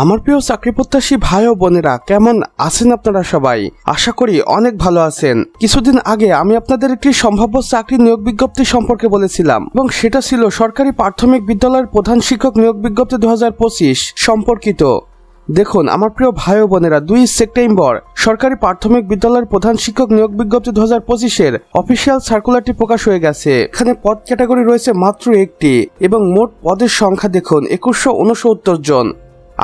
আমার প্রিয় চাকরি প্রত্যাশী ভাই ও বোনেরা, কেমন আছেন আপনারা সবাই? আশা করি অনেক ভালো আছেন। কিছুদিন আগে আমি আপনাদের একটি সম্ভাব্য চাকরি নিয়োগ বিজ্ঞপ্তি সম্পর্কে বলেছিলাম এবং সেটা ছিল সরকারি প্রাথমিক বিদ্যালয়ের প্রধান শিক্ষক নিয়োগ বিজ্ঞপ্তি দু হাজার পঁচিশ সম্পর্কিত। দেখুন, আমার প্রিয় ভাই ও বোনেরা, দুই সেপ্টেম্বর সরকারি প্রাথমিক বিদ্যালয়ের প্রধান শিক্ষক নিয়োগ বিজ্ঞপ্তি দু হাজার পঁচিশের অফিসিয়াল সার্কুলারটি প্রকাশ হয়ে গেছে। এখানে পদ ক্যাটাগরি রয়েছে মাত্র একটি এবং মোট পদের সংখ্যা দেখুন, একুশশো উনসত্তর জন।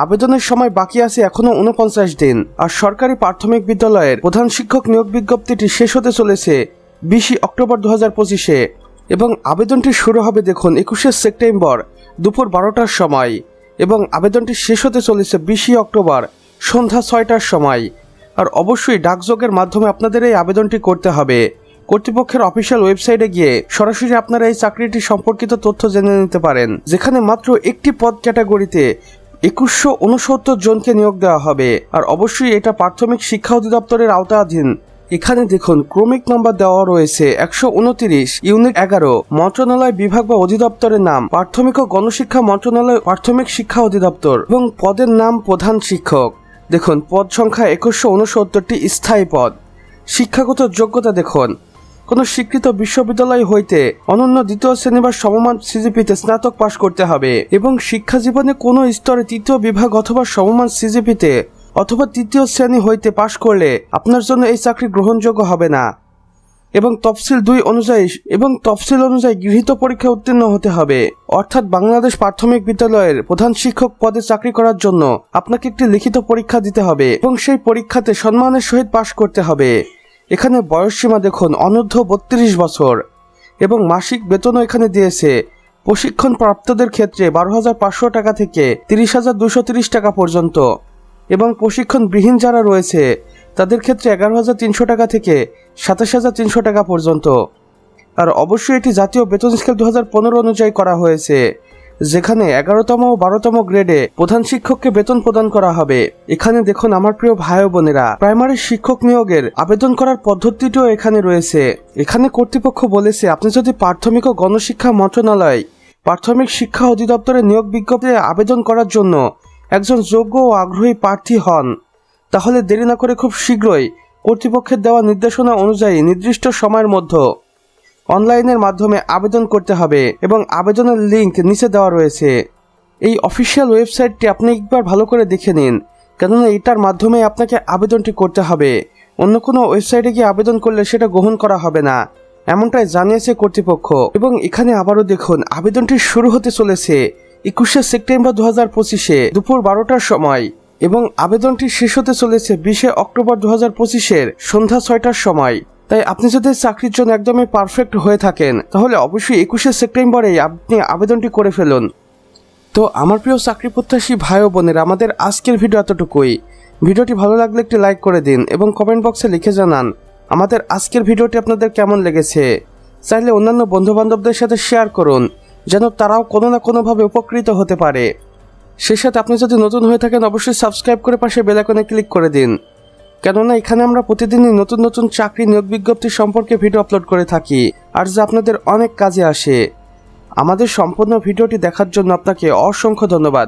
আবেদনের সময় বাকি আছে এখনও উনপঞ্চাশ দিন। আর সরকারি প্রাথমিক বিদ্যালয়ের প্রধান শিক্ষক নিয়োগ বিজ্ঞপ্তিটি শেষ হতে চলেছে বিশে অক্টোবর দু হাজার পঁচিশে। এবং আবেদনটি শুরু হবে দেখুন একুশে সেপ্টেম্বর দুপুর বারোটার সময়। এবং আবেদনটি শেষ হতে চলেছে বিশে অক্টোবর সন্ধ্যা ছয়টার সময়। আর অবশ্যই ডাকযোগের মাধ্যমে আপনাদের এই আবেদনটি করতে হবে। কর্তৃপক্ষের অফিসিয়াল ওয়েবসাইটে গিয়ে সরাসরি আপনারা এই চাকরিটি সম্পর্কিত তথ্য জেনে নিতে পারেন। যেখানে মাত্র একটি পদ ক্যাটাগরিতে একুশশো উনসত্তর জনকে নিয়োগ দেওয়া হবে। আর অবশ্যই এটা প্রাথমিক শিক্ষা অধিদপ্তরের আওতাধীন। এখানে দেখুন, ক্রমিক নাম্বার দেওয়া রয়েছে একশো উনত্রিশ, ইউনিট এগারো, মন্ত্রণালয় বিভাগ বা অধিদপ্তরের নাম, প্রাথমিক ও গণশিক্ষা মন্ত্রণালয় প্রাথমিক শিক্ষা অধিদপ্তর এবং পদের নাম প্রধান শিক্ষক। দেখুন, পদ সংখ্যা একুশশো উনসত্তরটি স্থায়ী পদ। শিক্ষাগত যোগ্যতা দেখুন কোনো স্বীকৃত বিশ্ববিদ্যালয় হইতে অনন্য দ্বিতীয় শ্রেণি বা সমমান সিজিপিতে স্নাতক পাশ করতে হবে এবং শিক্ষা জীবনে কোনো স্তরে তৃতীয় বিভাগ অথবা সমমান সিজিপিতে অথবা তৃতীয় শ্রেণি হইতে পাশ করলে আপনার জন্য এই চাকরি গ্রহণযোগ্য হবে না। এবং তফসিল দুই অনুযায়ী এবং তফসিল অনুযায়ী গৃহীত পরীক্ষা উত্তীর্ণ হতে হবে। অর্থাৎ বাংলাদেশ প্রাথমিক বিদ্যালয়ের প্রধান শিক্ষক পদে চাকরি করার জন্য আপনাকে একটি লিখিত পরীক্ষা দিতে হবে এবং সেই পরীক্ষাতে সম্মানের সহিত পাশ করতে হবে। এখানে বয়সসীমা দেখুন অনূর্ধ্ব বত্রিশ বছর, এবং মাসিক বেতনও এখানে দিয়েছে। প্রশিক্ষণ প্রাপ্তদের ক্ষেত্রে বারো হাজার পাঁচশো টাকা থেকে তিরিশ হাজার দুশো তিরিশ টাকা পর্যন্ত, এবং প্রশিক্ষণবিহীন যারা রয়েছে, তাদের ক্ষেত্রে এগারো হাজার তিনশো টাকা থেকে সাতাশ হাজার তিনশো টাকা পর্যন্ত। আর অবশ্যই এটি জাতীয় বেতন স্কেল দু হাজার পনেরো অনুযায়ী করা হয়েছে। যেখানে এগারোতম ও বারোতম গ্রেডে প্রধান শিক্ষককে বেতন প্রদান করা হবে। এখানে দেখুন আমার প্রিয় ভাই বোনেরা প্রাইমারি শিক্ষক নিয়োগের আবেদন করার পদ্ধতিটিও এখানে রয়েছে। এখানে কর্তৃপক্ষ বলেছে, আপনি যদি প্রাথমিক ও গণশিক্ষা মন্ত্রণালয়, প্রাথমিক শিক্ষা অধিদপ্তরে নিয়োগ বিজ্ঞপ্তিতে আবেদন করার জন্য একজন যোগ্য ও আগ্রহী প্রার্থী হন, তাহলে দেরি না করে খুব শীঘ্রই কর্তৃপক্ষের দেওয়া নির্দেশনা অনুযায়ী নির্দিষ্ট সময়ের মধ্যে অনলাইনের মাধ্যমে আবেদন করতে হবে এবং আবেদনের লিঙ্ক নিচে দেওয়া রয়েছে। এই অফিসিয়াল ওয়েবসাইটটি আপনি একবার ভালো করে দেখে নিন, কেননা এটার মাধ্যমে আপনাকে আবেদনটি করতে হবে। অন্য কোনো ওয়েবসাইটে গিয়ে আবেদন করলে সেটা গ্রহণ করা হবে না, এমনটাই জানিয়েছে কর্তৃপক্ষ। এবং এখানে আবারও দেখুন, আবেদনটি শুরু হতে চলেছে একুশে সেপ্টেম্বর দু হাজার পঁচিশে দুপুর বারোটার সময় এবং আবেদনটি শেষ হতে চলেছে বিশে অক্টোবর দু হাজার পঁচিশের সন্ধ্যা ছয়টার সময়। তাই আপনি যদি চাকরির জন্য একদমই পারফেক্ট হয়ে থাকেন, তাহলে অবশ্যই একুশে সেপ্টেম্বরেই আপনি আবেদনটি করে ফেলুন। তো আমার প্রিয় চাকরি প্রত্যাশী ভাই ও বোনের, আমাদের আজকের ভিডিও এতটুকুই। ভিডিওটি ভালো লাগলে একটি লাইক করে দিন এবং কমেন্ট বক্সে লিখে জানান, আমাদের আজকের ভিডিওটি আপনাদের কেমন লেগেছে? চাইলে অন্যান্য বন্ধু বান্ধবদের সাথে শেয়ার করুন, যেন তারাও কোনো না কোনোভাবে উপকৃত হতে পারে। সেই সাথে আপনি যদি নতুন হয়ে থাকেন, অবশ্যই সাবস্ক্রাইব করে পাশে বেলাকনে ক্লিক করে দিন। কেননা এখানে আমরা প্রতিদিনই নতুন নতুন চাকরি নিয়োগ বিজ্ঞপ্তি সম্পর্কে ভিডিও আপলোড করে থাকি। আর যা আপনাদের অনেক কাজে আসে। আমাদের সম্পূর্ণ ভিডিওটি দেখার জন্য আপনাকে অসংখ্য ধন্যবাদ।